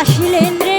আসিলেন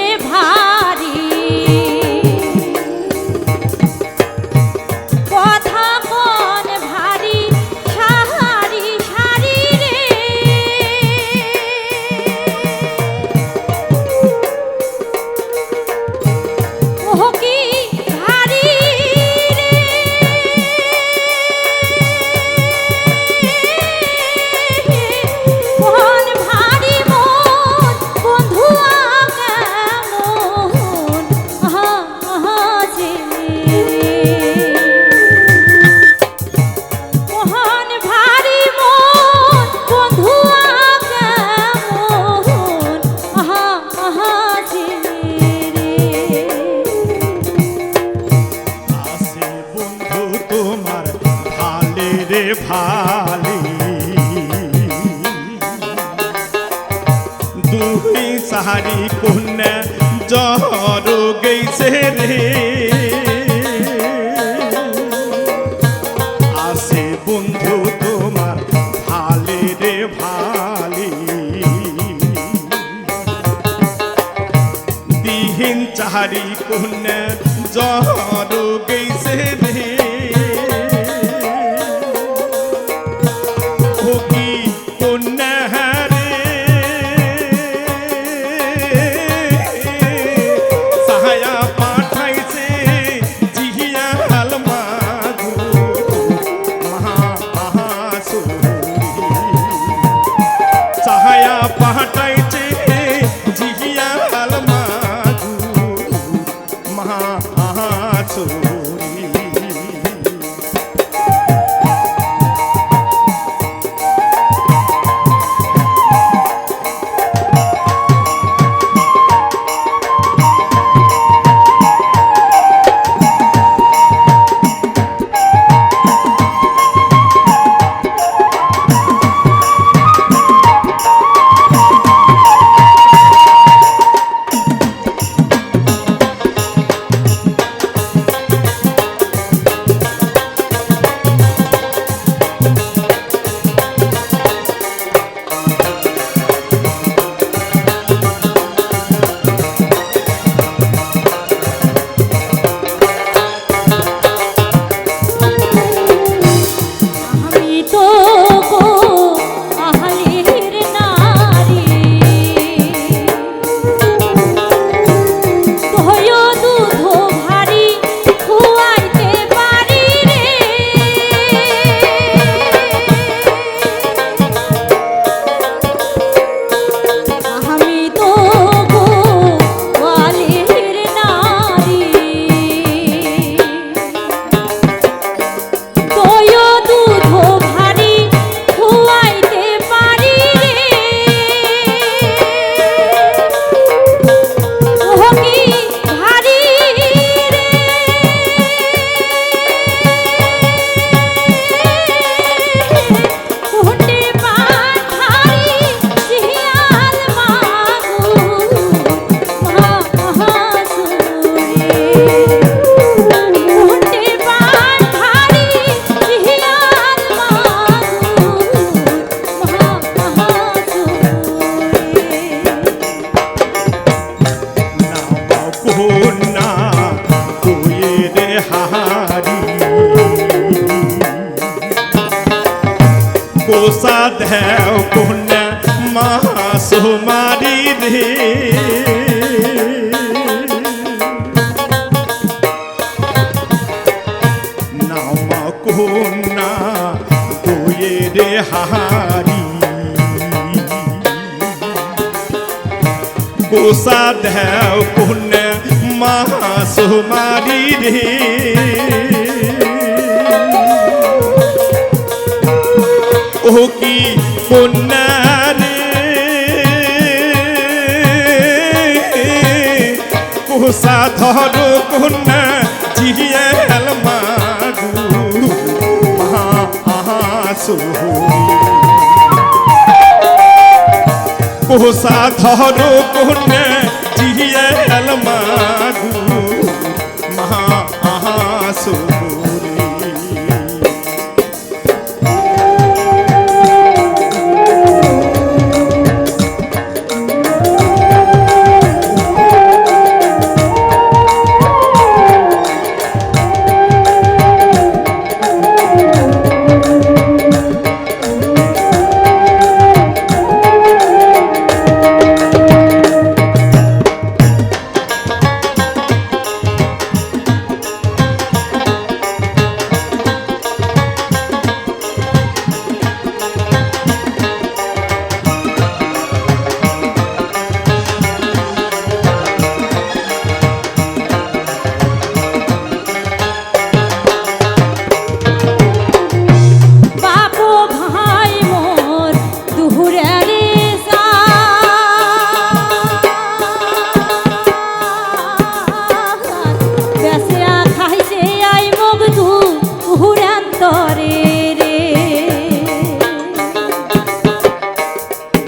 সাহারি কন্যা জহর গেছে রে। আসে বন্ধু তোমার ভালে রে ভালি। দিহীন চাহারি কন্যা জহর 多。তোমারি ধে নাম কোনা গোয়ে রে হারি গোসা দেও কোন মহা সোমারি রে ও কি কোনা মুসা ধরু কুন্না চিহিয়ে হেলমা কোসা ধরু কুন্না চিহিয়ে হেলমা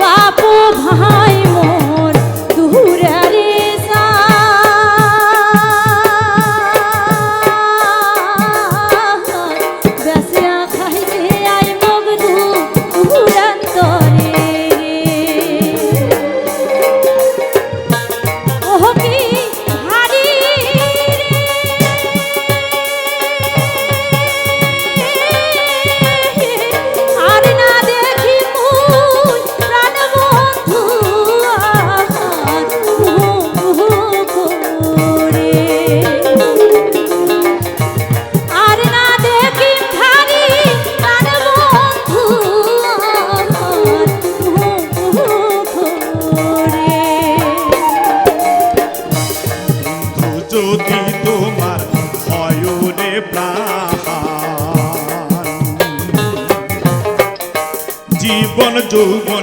বাপু ভা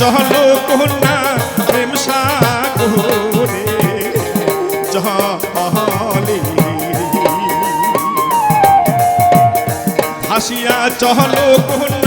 ভাসিয়া কোনা প্রেম সাগরে। চহলি ভাসিয়া চহলো কন্যা